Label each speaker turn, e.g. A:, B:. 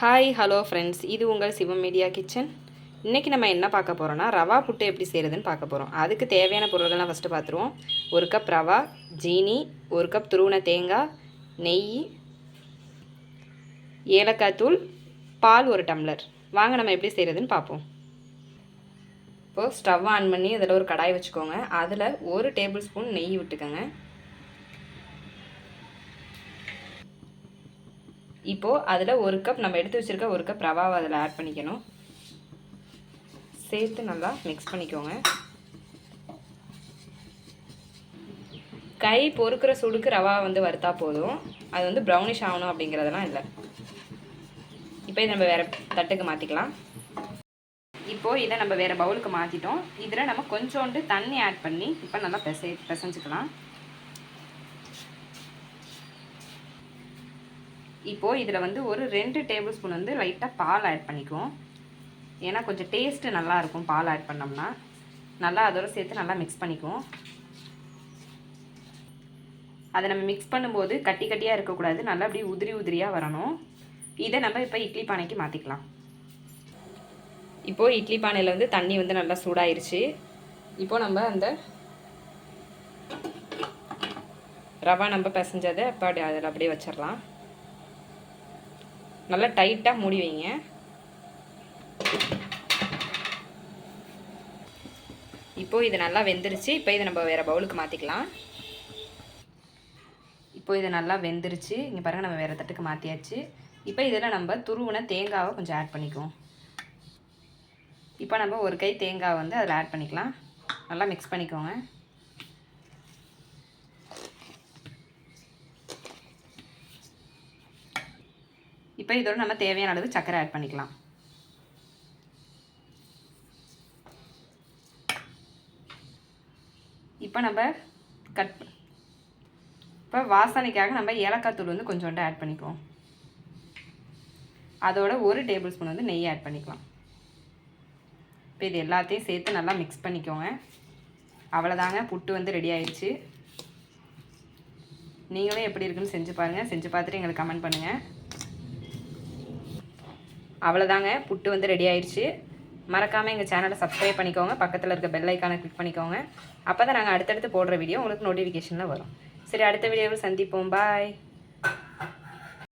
A: Hi hello friends இது உங்கள் சிவம் media kitchen இன்றைக்கி நம்ம என்ன பார்க்க போகிறோன்னா ரவா புட்டு எப்படி செய்கிறதுன்னு பார்க்க போகிறோம் அதுக்கு தேவையான பொருள்கள்லாம் ஃபஸ்ட்டு பார்த்துருவோம். ஒரு கப் ரவா ஜீனி ஒரு கப் துருவன தேங்காய் நெய் ஏலக்காய் தூள் பால் ஒரு டம்ளர். வாங்க நம்ம எப்படி செய்கிறதுன்னு பார்ப்போம். இப்போது ஸ்டவ் ஆன் பண்ணி அதில் ஒரு கடாய் வச்சுக்கோங்க. அதில் ஒரு டேபிள் ஸ்பூன் நெய் விட்டுக்கோங்க. இப்போது அதில் ஒரு கப் நம்ம எடுத்து வச்சுருக்க ஒரு கப் ரவாவை அதில் ஆட் பண்ணிக்கணும். சேர்த்து நல்லா மிக்ஸ் பண்ணிக்கோங்க. கை பொறுக்கிற சுடுக்கு ரவா வந்து வறுத்தா போதும். அது வந்து ப்ரௌனிஷ் ஆகணும் அப்படிங்கிறதெல்லாம் இல்லை. இப்போ இதை நம்ம வேறு தட்டுக்கு மாற்றிக்கலாம் இப்போது இதை நம்ம வேறு பவுலுக்கு மாற்றிட்டோம் இதில் நம்ம கொஞ்சோண்டு தண்ணி ஆட் பண்ணி இப்போ நல்லா பெசை பிசைஞ்சுக்கலாம். இப்போது இதில் வந்து ஒரு ரெண்டு டேபிள் ஸ்பூன் வந்து லைட்டாக பால் ஆட் பண்ணிக்குவோம். ஏன்னா கொஞ்சம் டேஸ்ட்டு நல்லாயிருக்கும் பால் ஆட் பண்ணோம்னா. நல்லா அதோடு சேர்த்து நல்லா மிக்ஸ் பண்ணிக்குவோம். அதை நம்ம மிக்ஸ் பண்ணும்போது கட்டி கட்டியாக இருக்கக்கூடாது. நல்லா அப்படி உதிரி உதிரியாக வரணும். இதை நம்ம இப்போ இட்லி பானைக்கு மாற்றிக்கலாம் இப்போது இட்லி பானையில் வந்து தண்ணி வந்து நல்லா சூடாயிருச்சு. இப்போது நம்ம அந்த ரவா நம்ம பிசைஞ்சதை இப்போ அதில் அப்படியே வச்சிடலாம். நல்லா டைட்டாக மூடி வைங்க. இப்போது இது நல்லா வெந்துருச்சு. இப்போ இதை நம்ம வேறு பவுலுக்கு மாற்றிக்கலாம் இப்போ இது நல்லா வெந்துருச்சு. இங்கே பாருங்கள் நம்ம வேறு தட்டுக்கு மாற்றியாச்சு இப்போ இதில் நம்ம துருவின தேங்காவை கொஞ்சம் ஆட் பண்ணிக்குவோம். இப்போ நம்ம ஒரு கை தேங்காவை வந்து அதில் ஆட் பண்ணிக்கலாம். நல்லா மிக்ஸ் பண்ணிக்கோங்க. இப்போ இதோட நம்ம தேவையான அளவு சர்க்கரை ஆட் பண்ணிக்கலாம். இப்போ நம்ம கட் இப்போ வாசனைக்காக நம்ம ஏலக்காய் தூள் வந்து கொஞ்சோண்டு ஆட் பண்ணிக்குவோம். அதோட ஒரு டேபிள் ஸ்பூன் வந்து நெய் ஆட் பண்ணிக்கலாம். இப்போ இது எல்லாத்தையும் சேர்த்து நல்லா மிக்ஸ் பண்ணிக்கோங்க. அவ்வளோதாங்க புட்டு வந்து ரெடி ஆயிடுச்சு. நீங்களும் எப்படி இருக்குன்னு செஞ்சு பாருங்கள் செஞ்சு பார்த்துட்டு எங்களுக்கு கமெண்ட் பண்ணுங்கள் அவ்வளோதாங்க புட்டு வந்து ரெடி ஆயிடுச்சு மறக்காமல் எங்கள் சேனலை சப்ஸ்கிரைப் பண்ணிக்கோங்க. பக்கத்தில் இருக்க பெல் ஐக்கானை கிளிக் பண்ணிக்கோங்க. அப்போ தான் நாங்கள் அடுத்தடுத்து போடுற வீடியோ உங்களுக்கு நோட்டிஃபிகேஷனில் வரும். சரி அடுத்த வீடியோவில் சந்திப்போம். பாய்